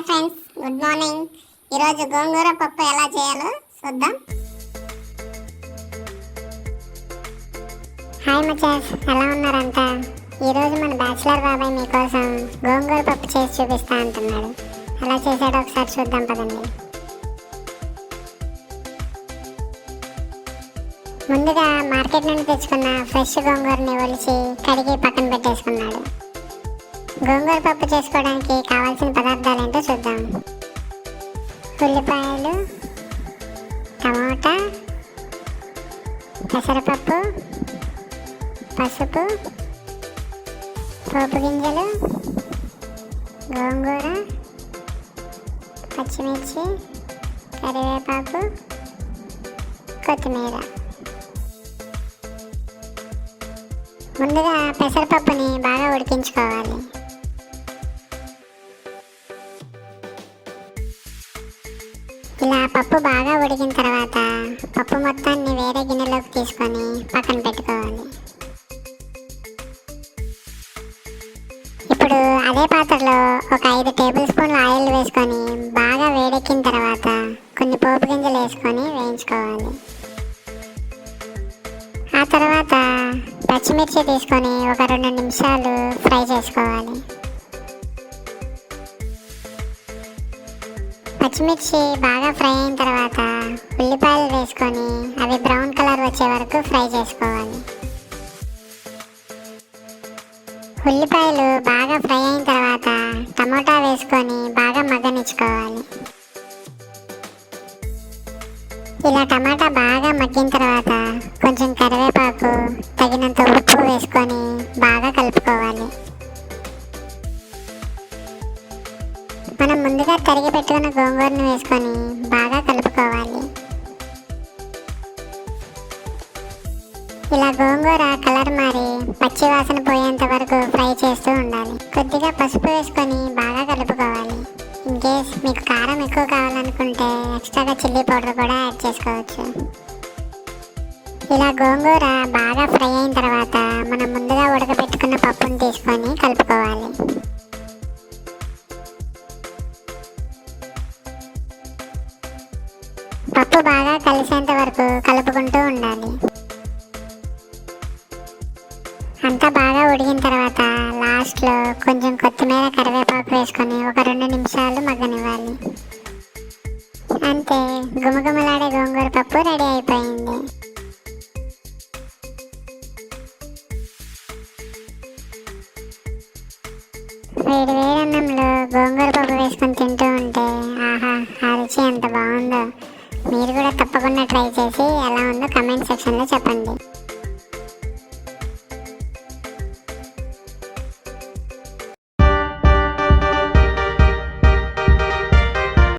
Hi friends good morning ఈరోజు గోంగూర పప్పు ఎలా చేయాలో చూద్దాం. హాయ్ మచాస్ ఎలా ఉన్నారంతా ఈరోజు మన బ్యాచిలర్ బాబాయ్ మీకోసం గోంగూర పప్పు చేసి చూపిస్తా అంటున్నాడు. ఎలా చేశాడో ఒకసారి చూద్దాం పదండి. ముందుగా మార్కెట్ నుండి తెచ్చుకున్న ఫ్రెష్ గోంగూరని ఒలిచి కడిగి పక్కన పెట్టేసుకున్నాడు. గోంగూర పప్పు చేసుకోవడానికి కావాల్సిన పదార్థాలు ఏంటో చూద్దాం. ఉల్లిపాయలు టమాటా పెసరపప్పు పసుపు పోపు గింజలు గోంగూర పచ్చిమిర్చి కరివేపాకు కొత్తిమీర. ముందుగా పెసరపప్పుని బాగా ఉడికించుకోవాలి. ఇలా పప్పు బాగా ఉడికిన తర్వాత పప్పు మొత్తాన్ని వేరే గిన్నెలోకి తీసుకొని పక్కన పెట్టుకోవాలి. ఇప్పుడు అదే పాత్రలో ఒక ఐదు టేబుల్ స్పూన్ల ఆయిల్ వేసుకొని బాగా వేడెక్కిన తర్వాత కొన్ని పోపు గింజలు వేసుకొని వేయించుకోవాలి. ఆ తర్వాత పచ్చిమిర్చి తీసుకొని ఒక రెండు నిమిషాలు ఫ్రై చేసుకోవాలి. పచ్చిమిర్చి బాగా ఫ్రై అయిన తర్వాత ఉల్లిపాయలు వేసుకొని అవి బ్రౌన్ కలర్ వచ్చే వరకు ఫ్రై చేసుకోవాలి. ఉల్లిపాయలు బాగా ఫ్రై అయిన తర్వాత టమోటా వేసుకొని బాగా మగ్గనిచ్చుకోవాలి. ఇలా టమాటా బాగా మగ్గిన తర్వాత కొంచెం మనం ముందుగా తరిగి పెట్టుకున్న గోంగూరను వేసుకొని బాగా కలుపుకోవాలి. ఇలా గోంగూర కలర్ మారి పచ్చి వాసన పోయేంత వరకు ఫ్రై చేస్తూ ఉండాలి. కొద్దిగా పసుపు వేసుకొని బాగా కలుపుకోవాలి. ఇన్ కేస్ మీకు కారం ఎక్కువ కావాలనుకుంటే ఎక్స్ట్రాగా చిల్లీ పౌడర్ కూడా యాడ్ చేసుకోవచ్చు. ఇలా గోంగూర బాగా ఫ్రై అయిన తర్వాత మనం ముందుగా ఉడకబెట్టుకున్న పప్పును తీసుకొని కలుపుకోవాలి. ఉప్పు బాగా కలిసేంత వరకు కలుపుకుంటూ ఉండాలి. అంతా బాగా ఉడికిన తర్వాత లాస్ట్లో కొంచెం కొత్తిమీర కరివేపాకు వేసుకొని ఒక రెండు నిమిషాలు మగ్గనివ్వాలి. అంతే గుమగుమలాడే గోంగూర పప్పు రెడీ అయిపోయింది. వేడి వేడి అన్నంలో గోంగూర పప్పు వేసుకొని తింటూ ఉంటే తప్పకుండా ట్రై చేసి ఎలా ఉందో కమెంట్ సెక్షన్లో చెప్పండి.